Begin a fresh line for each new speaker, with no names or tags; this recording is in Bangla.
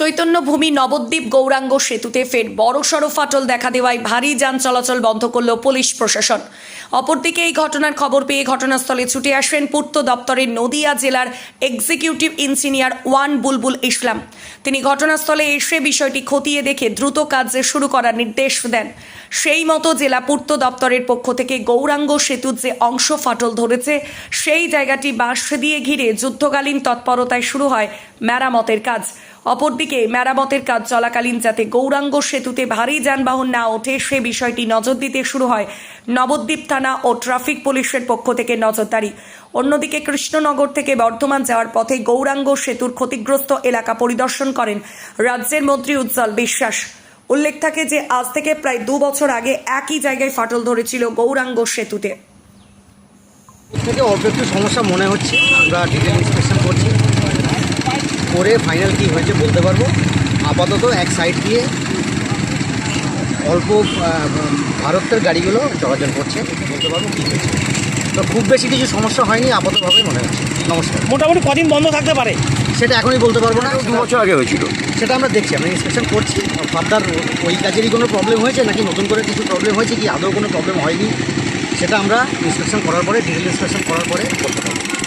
চৈতন্যভূমি নবদ্বীপ গৌরাঙ্গ সেতুতে ফের বড়সড় ফাটল দেখা দেওয়ায় ভারী যান চলাচল বন্ধ করল পুলিশ প্রশাসন। অপরদিকে এই ঘটনার খবর পেয়ে ঘটনাস্থলে ছুটে আসেন পূর্ত দপ্তরের নদিয়া জেলার executive engineer one Bulbul Islam. তিনি ঘটনাস্থলে এসে বিষয়টি খতিয়ে দেখে দ্রুত কাজ শুরু করার নির্দেশ দেন। সেই মতো জেলা পূর্ত দপ্তরের পক্ষ থেকে গৌরাঙ্গ সেতুর যে অংশ ফাটল ধরেছে, সেই জায়গাটি বাঁশ দিয়ে ঘিরে যুদ্ধকালীন তৎপরতায় শুরু হয় মেরামতের কাজ। অপরদিকে মেরামতের কাজ চলাকালীন যাতে গৌরাঙ্গ সেতুতে ভারী যানবাহন না ওঠে, সে বিষয়টি নজর দিতে শুরু হয়। নবদ্বীপ থানা ও ট্রাফিক পুলিশের পক্ষ থেকে নজরদারি। অন্যদিকে কৃষ্ণনগর থেকে বর্ধমান যাওয়ার পথে গৌরাঙ্গ সেতুর ক্ষতিগ্রস্ত এলাকা পরিদর্শন করেন রাজ্যের মন্ত্রী উজ্জ্বল বিশ্বাস। উল্লেখ থাকে যে, আজ থেকে প্রায় দু বছর আগে একই জায়গায় ফাটল ধরেছিল গৌরাঙ্গ সেতুতে।
থেকে অল্প একটু সমস্যা মনে হচ্ছে। আমরা ডিটেল ইন্সপেকশন করছি। করে ফাইনাল কী হয়েছে বলতে পারব? আপাতত এক সাইড দিয়ে অল্প ভারতের গাড়িগুলো চলাচল করছে বলতে পারব কী হয়েছে। তো খুব বেশি কিছু সমস্যা হয়নি আপাততভাবে মনে হচ্ছে। নমস্কার।
মোটামুটি কদিন বন্ধ থাকতে পারে?
সেটা এখনই বলতে পারব না।
দু বছর আগে হয়েছিল।
সেটা আমরা দেখছি আমরা ইন্সপেকশন করছি। ফার্দার ওই কাজেরই কোনো প্রবলেম হয়েছে নাকি নতুন করে কিছু প্রবলেম হয়েছে কি? আদৌ কোনো প্রবলেম হয়নি। সেটা আমরা ইন্সপেকশন করার পরে ডিটেল ইন্সপেকশন করার পরে বলতে পারব।